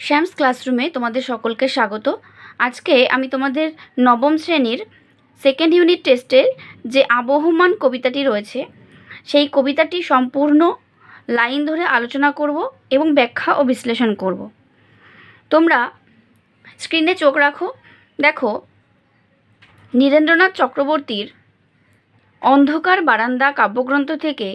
শ্যামস ক্লাসরুমে তোমাদের সকলকে স্বাগত। আজকে আমি তোমাদের নবম শ্রেণির সেকেন্ড ইউনিট টেস্টের যে আবহমান কবিতাটি রয়েছে, সেই কবিতাটি সম্পূর্ণ লাইন ধরে আলোচনা করব এবং ব্যাখ্যা ও বিশ্লেষণ করব। তোমরা স্ক্রিনে চোখ রাখো। দেখো, নীরেন্দ্রনাথ চক্রবর্তীর অন্ধকার বারান্দা কাব্যগ্রন্থ থেকে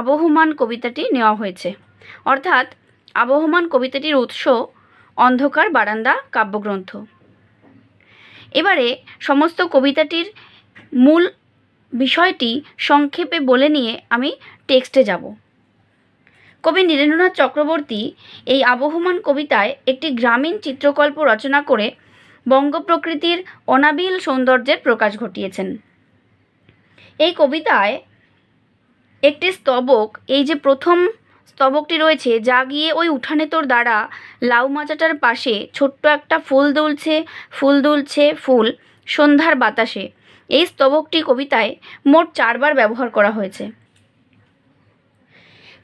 আবহমান কবিতাটি নেওয়া হয়েছে। অর্থাৎ আবহমান কবিতাটির উৎস অন্ধকার বারান্দা কাব্যগ্রন্থ। এবারে সমস্ত কবিতাটির মূল বিষয়টি সংক্ষেপে বলে নিয়ে আমি টেক্সটে যাব। কবি নীরেন্দ্রনাথ চক্রবর্তী এই আবহমান কবিতায় একটি গ্রামীণ চিত্রকল্প রচনা করে বঙ্গ প্রকৃতির অনাবিল সৌন্দর্যের প্রকাশ ঘটিয়েছেন। এই কবিতায় একটি স্তবক, এই যে প্রথম স্তবকটি রয়েছে যা গিয়ে ওই উঠানে তোর দ্বারা লাউ মাচাটার পাশে ছোট্ট একটা ফুল দুলছে ফুল দুলছে ফুল সন্ধ্যার বাতাসে। এই স্তবকটি কবিতায় মোট চারবার ব্যবহার করা হয়েছে।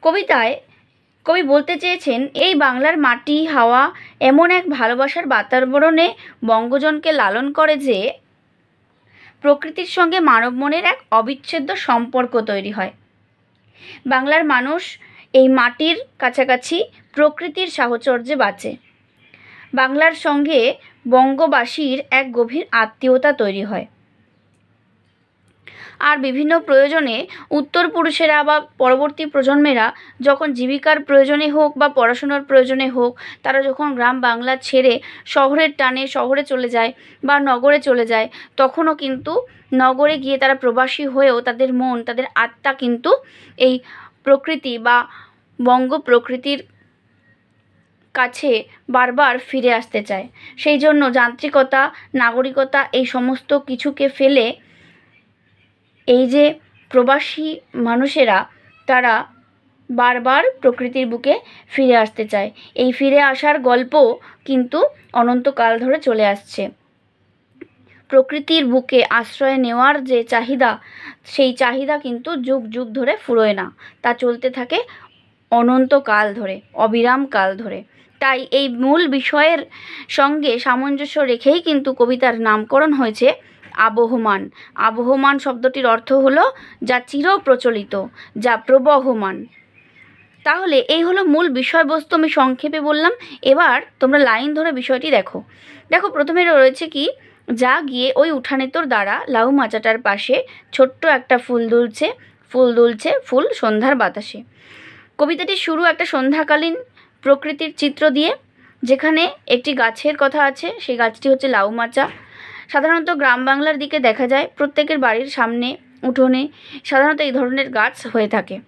কবিতায় কবি বলতে চেয়েছেন, এই বাংলার মাটি, হাওয়া এমন এক ভালোবাসার বাতাবরণে বঙ্গজনকে লালন করে যে প্রকৃতির সঙ্গে মানব মনের এক অবিচ্ছেদ্য সম্পর্ক তৈরি হয়। বাংলার মানুষ এই মাটির কাছাকাছি প্রকৃতির সাহচর্যে বাঁচে। বাংলার সঙ্গে বঙ্গবাসীর এক গভীর আত্মীয়তা তৈরি হয়। আর বিভিন্ন প্রয়োজনে উত্তর পুরুষেরা বা পরবর্তী প্রজন্মেরা যখন জীবিকার প্রয়োজনে হোক বা পড়াশোনার প্রয়োজনে হোক, তারা যখন গ্রাম বাংলা ছেড়ে শহরের টানে শহরে চলে যায় বা নগরে চলে যায়, তখনও কিন্তু নগরে গিয়ে তারা প্রবাসী হয়েও তাদের মন, তাদের আত্মা কিন্তু এই প্রকৃতি বা বঙ্গ প্রকৃতির কাছে বারবার ফিরে আসতে চায়। সেই জন্য যান্ত্রিকতা, নাগরিকতা এই সমস্ত কিছুকে ফেলে এই যে প্রবাসী মানুষেরা, তারা বারবার প্রকৃতির বুকে ফিরে আসতে চায়। এই ফিরে আসার গল্প কিন্তু অনন্তকাল ধরে চলে আসছে। প্রকৃতির বুকে আশ্রয় নেওয়ার যে চাহিদা, সেই চাহিদা কিন্তু যুগ যুগ ধরে ফুরোয় না। তা চলতে থাকে অনন্তকাল ধরে অবিরাম কাল ধরে। তাই এই মূল বিষয়ের সঙ্গে সামঞ্জস্য রেখেই কিন্তু কবিতার নামকরণ হয়েছে আবহমান। আবহমান শব্দটির অর্থ হলো, যা চির প্রচলিত যা প্রবহমান। তাহলে এই হলো মূল বিষয়বস্তু, আমি সংক্ষেপে বললাম। এবার তোমরা লাইন ধরে বিষয়টি দেখো। দেখো, প্রথমে রয়েছে কি? যা গিয়ে ওই উঠানে তোর দ্বারা লাউ মাচাটার পাশে ছোট্ট একটা ফুল দুলছে ফুল দুলছে, ফুল সন্ধ্যার বাতাসে। কবিতাটির শুরু একটা সন্ধ্যাকালীন প্রকৃতির চিত্র দিয়ে, যেখানে একটি গাছের কথা আছে, সেই গাছটি হচ্ছে লাউ মাচা। সাধারণত গ্রাম বাংলার দিকে দেখা যায়, প্রত্যেকের বাড়ির সামনে, উঠোনে সাধারণত এই ধরনের গাছ হয়ে থাকে।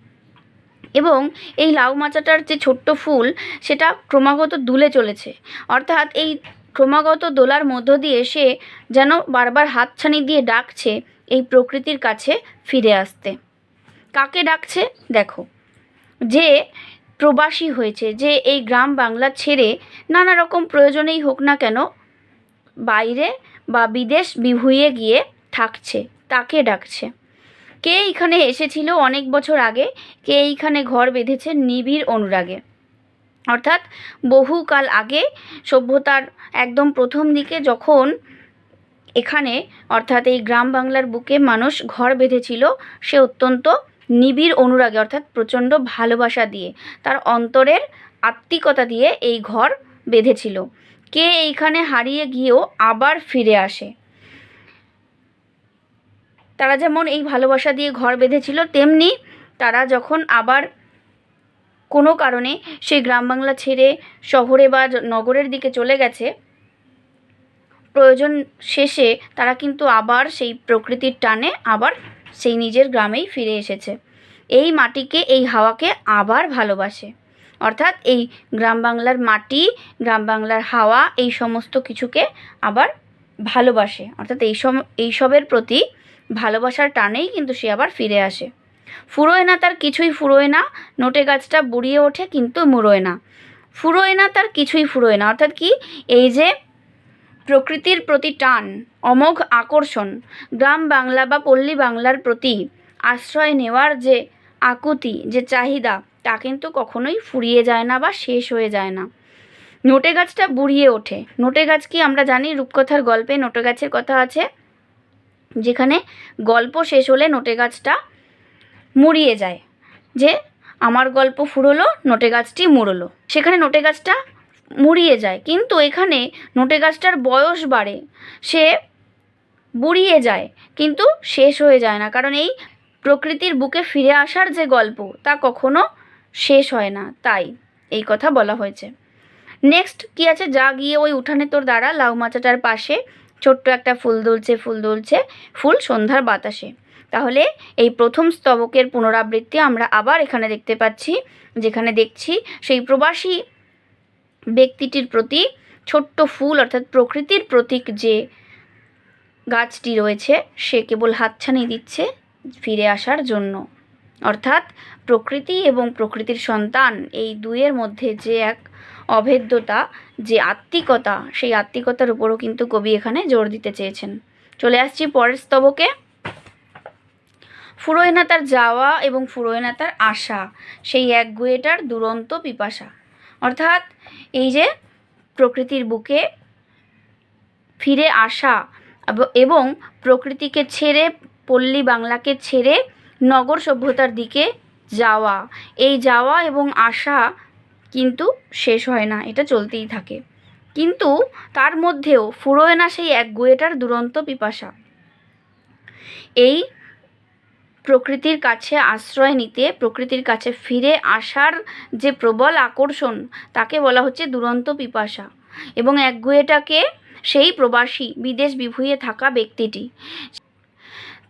এবং এই লাউ মাচাটার যে ছোট্ট ফুল, সেটা ক্রমাগত দুলে চলেছে। অর্থাৎ এই ক্রমাগত দোলার মধ্য দিয়ে সে যেন বারবার হাতছানি দিয়ে ডাকছে এই প্রকৃতির কাছে ফিরে আসতে। কাকে ডাকছে? দেখো। যে প্রবাসী হয়েছে, যে এই গ্রাম বাংলা ছেড়ে নানা রকম প্রয়োজনেই হোক না কেন বাইরে বা বিদেশ বিভুঁইয়ে গিয়ে থাকছে, তাকে ডাকছে। কে এইখানে এসেছিল অনেক বছর আগে, কে এইখানে ঘর বেঁধেছে নিবিড় অনুরাগে। অর্থাৎ বহুকাল আগে সভ্যতার একদম প্রথম দিকে যখন এখানে অর্থাৎ এই গ্রাম বাংলার বুকে মানুষ ঘর বেঁধেছিল, সে অত্যন্ত নিবিড় অনুরাগে, অর্থাৎ প্রচণ্ড ভালোবাসা দিয়ে, তার অন্তরের আত্মিকতা দিয়ে এই ঘর বেঁধেছিল। কে এইখানে হারিয়ে গিয়েও আবার ফিরে আসে? তারা যেমন এই ভালোবাসা দিয়ে ঘর বেঁধেছিল, তেমনি তারা যখন আবার কোনো কারণে সেই গ্রাম বাংলা ছেড়ে শহরে বা নগরের দিকে চলে গেছে প্রয়োজন শেষে তারা কিন্তু আবার সেই প্রকৃতির টানে আবার সেই নিজের গ্রামেই ফিরে এসেছে। এই মাটিকে, এই হাওয়াকে আবার ভালোবাসে। অর্থাৎ এই গ্রাম বাংলার মাটি, গ্রাম বাংলার হাওয়া, এই সমস্ত কিছুকে আবার ভালোবাসে। অর্থাৎ এই সম এইসবের প্রতি ভালোবাসার টানেই কিন্তু সে আবার ফিরে আসে। ফুরোয় না তার কিছুই ফুরোয় না, নোটে গাছটা বুড়িয়ে ওঠে কিন্তু মুড়োয় না। ফুরোয় না তার কিছুই ফুরোয় না। অর্থাৎ কি? এই যে প্রকৃতির প্রতি টান, অমোঘ আকর্ষণ, গ্রাম বাংলা বা পল্লী বাংলার প্রতি আশ্রয় নেওয়ার যে আকুতি, যে চাহিদা, তা কিন্তু কখনোই ফুরিয়ে যায় না বা শেষ হয়ে যায় না। নোটে গাছটা বুড়িয়ে ওঠে। নোটে গাছ কি আমরা জানি? রূপকথার গল্পে নোটে গাছের কথা আছে, যেখানে গল্প শেষ হলে নোটে গাছটা মুড়িয়ে যায়। যে, আমার গল্প ফুরলো, নোটে গাছটি মুড়লো। সেখানে নোটে গাছটা মুড়িয়ে যায়। কিন্তু এখানে নোটে গাছটার বয়স বাড়ে। সে বুড়িয়ে যায়, কিন্তু শেষ হয়ে যায় না। কারণ এই প্রকৃতির বুকে ফিরে আসার যে গল্প, তা কখনো শেষ হয় না। তাই এই কথা বলা হয়েছে। নেক্সট কি আছে? যা গিয়ে ওই উঠানে তোর দ্বারা লাউ মাচাটার পাশে ছোট্ট একটা ফুল দুলছে ফুল দুলছে। ফুল সন্ধ্যার বাতাসে। তাহলে এই প্রথম স্তবকের পুনরাবৃত্তি আমরা আবার এখানে দেখতে পাচ্ছি। যেখানে দেখছি সেই প্রবাসী ব্যক্তিটির প্রতি ছোট্ট ফুল অর্থাৎ প্রকৃতির প্রতীক যে গাছটি রয়েছে, সে কেবল হাতছানি দিচ্ছে ফিরে আসার জন্য। অর্থাৎ প্রকৃতি এবং প্রকৃতির সন্তান এই দুইয়ের মধ্যে যে এক অভেদ্যতা, যে আত্মিকতা, সেই আত্মিকতার উপরও কিন্তু কবি এখানে জোর দিতে চেয়েছেন। চলে আসছি পরের স্তবকে। ফুরোয় না তার যাওয়া এবং ফুরোয় না তার আশা সেই এক গুয়েটার দুরন্ত পিপাসা। অর্থাৎ এই যে প্রকৃতির বুকে ফিরে আসা এবং প্রকৃতিকে ছেড়ে, পল্লী বাংলাকে ছেড়ে নগর সভ্যতার দিকে যাওয়া। এই যাওয়া এবং আসা কিন্তু শেষ হয় না, এটা চলতেই থাকে। কিন্তু তার মধ্যেও ফুরোয় না সেই এক গুয়েটার দুরন্ত পিপাসা। এই প্রকৃতির কাছে আশ্রয় নিতে, প্রকৃতির কাছে ফিরে আসার যে প্রবল আকর্ষণ, তাকে বলা হচ্ছে দুরন্ত পিপাসা। এবং একগুয়েটাকে সেই প্রবাসী, বিদেশ বিভুঁইয়ে থাকা ব্যক্তিটি,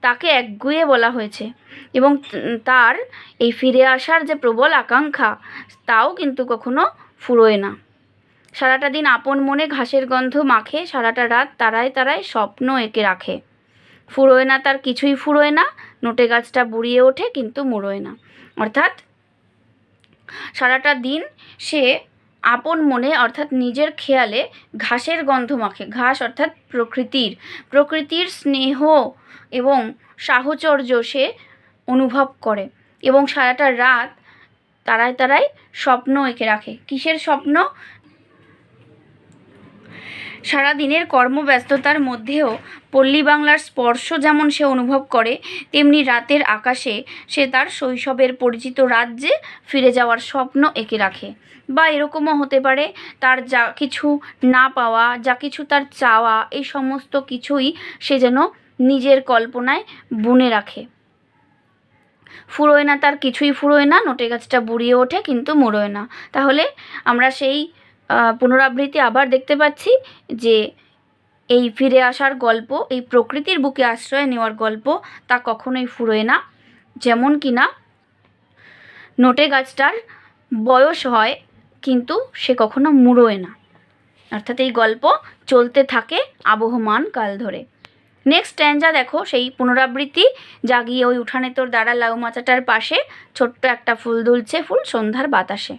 তাকে একগুয়ে বলা হয়েছে। এবং তার এই ফিরে আসার যে প্রবল আকাঙ্ক্ষা, তাও কিন্তু কখনো ফুরোয় না। সারাটা দিন আপন মনে ঘাসের গন্ধ মাখে, সারাটা রাত তারায় তারায় স্বপ্ন এঁকে রাখে। ফুরোয় না, তার কিছুই ফুরোয় না। নোটে গাছটা বুড়িয়ে ওঠে, কিন্তু মুড়োয় না। অর্থাৎ সারাটা দিন সে আপন মনে, অর্থাৎ নিজের খেয়ালে ঘাসের গন্ধ মাখে। ঘাস অর্থাৎ প্রকৃতির। প্রকৃতির স্নেহ এবং সাহচর্য সে অনুভব করে এবং সারাটা রাত তারায় তারায় স্বপ্ন এঁকে রাখে। কিসের স্বপ্ন? সারা দিনের কর্মব্যস্ততার মধ্যেও পল্লী বাংলার স্পর্শ যেমন সে অনুভব করে, তেমনি রাতের আকাশে সে তার শৈশবের পরিচিত রাজ্যে ফিরে যাওয়ার স্বপ্ন এঁকে রাখে। বা এরকমও হতে পারে, তার যা কিছু না পাওয়া, যা কিছু তার চাওয়া, এই সমস্ত কিছুই সে যেন নিজের কল্পনায় বুনে রাখে। ফুরোয় না তার, কিছুই ফুরোয় না, নোটে গাছটা বুড়িয়ে ওঠে, কিন্তু মুড়োয় না। তাহলে আমরা সেই পুনরাবৃত্তি আবার দেখতে পাচ্ছি যে এই ফিরে আসার গল্প, এই প্রকৃতির বুকে আশ্রয় নেওয়ার গল্প তা কখনোই ফুরোয় না। যেমন কি না নোটে গাছটার বয়স হয়, কিন্তু সে কখনো মুড়োয় না। অর্থাৎ এই গল্প চলতে থাকে আবহমান কাল ধরে। নেক্সট স্ট্যান্ডা দেখো, সেই পুনরাবৃত্তি জাগিয়ে ওই উঠানে তোর দাঁড়া লাউ মাচাটার পাশে ছোট্ট একটা ফুল দুলছে, ফুল সন্ধ্যার বাতাসে।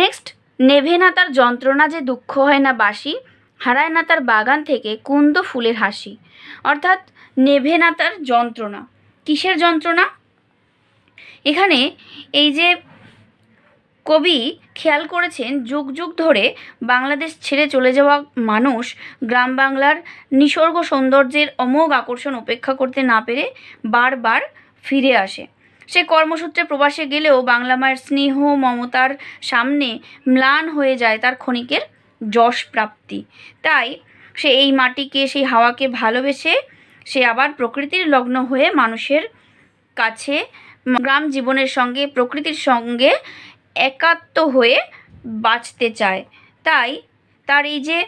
নেক্সট নেভে না তার যন্ত্রণা যে দুঃখ হয় না বাসি হারায় না তার বাগান থেকে কুন্দ ফুলের হাসি। অর্থাৎ নেভে না তার যন্ত্রণা। কিসের যন্ত্রণা? এখানে এই যে কবি খেয়াল করেছেন, যুগ যুগ ধরে বাংলাদেশ ছেড়ে চলে যাওয়া মানুষ গ্রাম বাংলার নিসর্গ সৌন্দর্যের অমোঘ আকর্ষণ উপেক্ষা করতে না পেরে বারবার ফিরে আসে। সে কর্মসূত্রে প্রবাসে গেলেও বাংলা মায়ের স্নেহ, মমতার সামনে ম্লান হয়ে যায় তার ক্ষণিকের যশ প্রাপ্তি। তাই সে এই মাটিকে, সেই হাওয়াকে ভালোবেসে সে আবার প্রকৃতির লগ্ন হয়ে মানুষের কাছে, গ্রাম জীবনের সঙ্গে, প্রকৃতির সঙ্গে একাত্ম হয়ে বাঁচতে চায়। তাই তার এই যে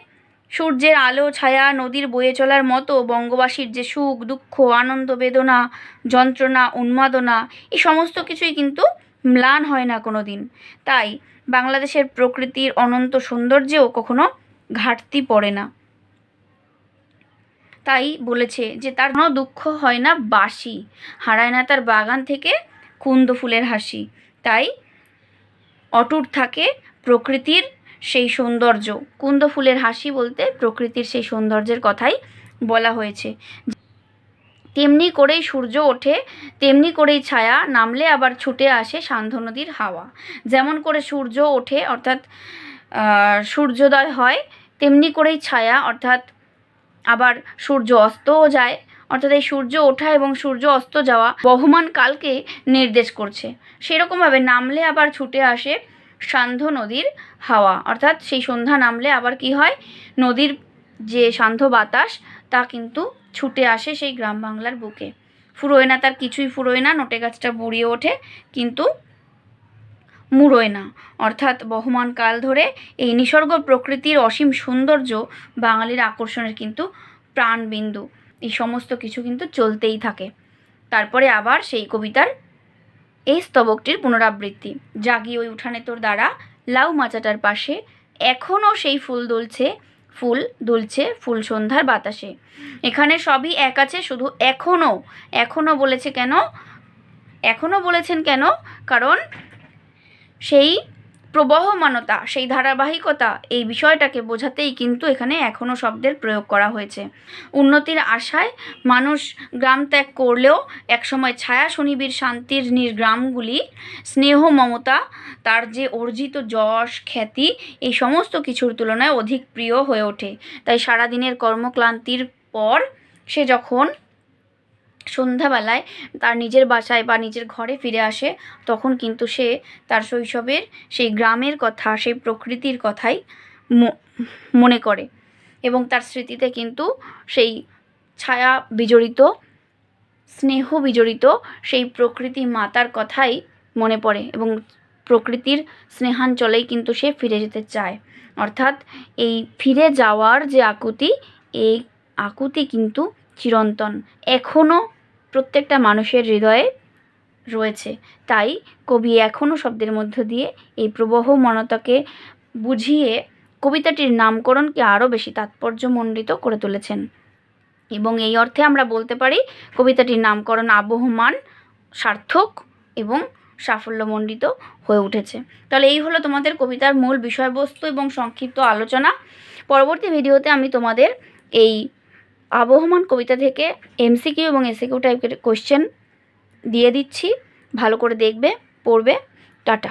সূর্যের আলো, ছায়া, নদীর বয়ে চলার মতো বঙ্গবাসীর যে সুখ, দুঃখ, আনন্দ, বেদনা, যন্ত্রণা, উন্মাদনা, এই সমস্ত কিছুই কিন্তু ম্লান হয় না কোনো দিন তাই বাংলাদেশের প্রকৃতির অনন্ত সৌন্দর্যেও কখনো ঘাটতি পড়ে না। তাই বলেছে যে তার কোনো দুঃখ হয় না বাসি হারায় না তার বাগান থেকে কুন্দ ফুলের হাসি। তাই অটুট থাকে প্রকৃতির সেই সৌন্দর্য। কুন্দ ফুলের হাসি বলতে প্রকৃতির সেই সৌন্দর্যের কথাই বলা হয়েছে। তেমনি করেই সূর্য ওঠে, তেমনি করেই ছায়া নামলে আবার ছুটে আসে সান্ধ্য নদীর হাওয়া। যেমন করে সূর্য ওঠে, অর্থাৎ সূর্যোদয় হয়, তেমনি করেই ছায়া, অর্থাৎ আবার সূর্য অস্তও যায়। অর্থাৎ এই সূর্য ওঠা এবং সূর্য অস্ত যাওয়া বহমান কালকে নির্দেশ করছে। সেরকমভাবে নামলে আবার ছুটে আসে সান্ধ্য নদীর হাওয়া। অর্থাৎ সেই সন্ধ্যা নামলে আবার কি হয়? নদীর যে সান্ধ্য বাতাস, তা কিন্তু ছুটে আসে সেই গ্রাম বাংলার বুকে। ফুরোয় না, তার কিছুই ফুরোয় না, নোটে গাছটা বুড়িয়ে ওঠে, কিন্তু মুড়োয় না। অর্থাৎ বহমান কাল ধরে এই নিসর্গ প্রকৃতির অসীম সৌন্দর্য বাঙালির আকর্ষণের কিন্তু প্রাণবিন্দু। এই সমস্ত কিছু কিন্তু চলতেই থাকে। তারপরে আবার সেই কবিতার এই স্তবকটির পুনরাবৃত্তি। জাগি ওই উঠানে তোর দ্বারা, লাউ মাচাটার পাশে। এখনও সেই ফুল দুলছে ফুল দুলছে ফুল সন্ধ্যার বাতাসে। এখানে সবই এক আছে, শুধু এখনও এখনও বলেছে কেন? এখনও বলেছেন কেন? কারণ সেই প্রবহমানতা, সেই ধারাবাহিকতা, এই বিষয়টাকে বোঝাতেই কিন্তু এখানে এখনও শব্দের প্রয়োগ করা হয়েছে। উন্নতির আশায় মানুষ গ্রাম ত্যাগ করলেও একসময় ছায়া শনিবীর শান্তির নির্গ্রামগুলি, স্নেহ মমতা, তার যে অর্জিত যশ, খ্যাতি, এই সমস্ত কিছুর তুলনায় অধিক প্রিয় হয়ে ওঠে। তাই সারাদিনের কর্মক্লান্তির পর সে যখন সন্ধ্যাবেলায় তার নিজের বাসায় বা নিজের ঘরে ফিরে আসে, তখন কিন্তু সে তার শৈশবের সেই গ্রামের কথা, সেই প্রকৃতির কথাই মনে করে এবং তার স্মৃতিতে কিন্তু সেই ছায়া বিজড়িত, স্নেহ বিজড়িত সেই প্রকৃতি মাতার কথাই মনে পড়ে এবং প্রকৃতির স্নেহাঞ্চলেই কিন্তু সে ফিরে যেতে চায়। অর্থাৎ এই ফিরে যাওয়ার যে আকুতি, এই আকুতি কিন্তু চিরন্তন এখনও প্রত্যেকটা মানুষের হৃদয়ে রয়েছে। তাই কবি এখনও শব্দের মধ্য দিয়ে এই প্রবহমানতাকে বুঝিয়ে কবিতাটির নামকরণকে আরও বেশি তাৎপর্যমণ্ডিত করে তুলেছেন। এবং এই অর্থে আমরা বলতে পারি, কবিতাটির নামকরণ আবহমান, সার্থক এবং সাফল্যমণ্ডিত হয়ে উঠেছে। তাহলে এই হলো তোমাদের কবিতার মূল বিষয়বস্তু এবং সংক্ষিপ্ত আলোচনা। পরবর্তী ভিডিওতে আমি তোমাদের এই আবহমান কবিতা থেকে এমসিকিউ এবং এসিকিউ টাইপের কোশ্চেন দিয়ে দিচ্ছি। ভালো করে দেখবে, পড়বে। টাটা।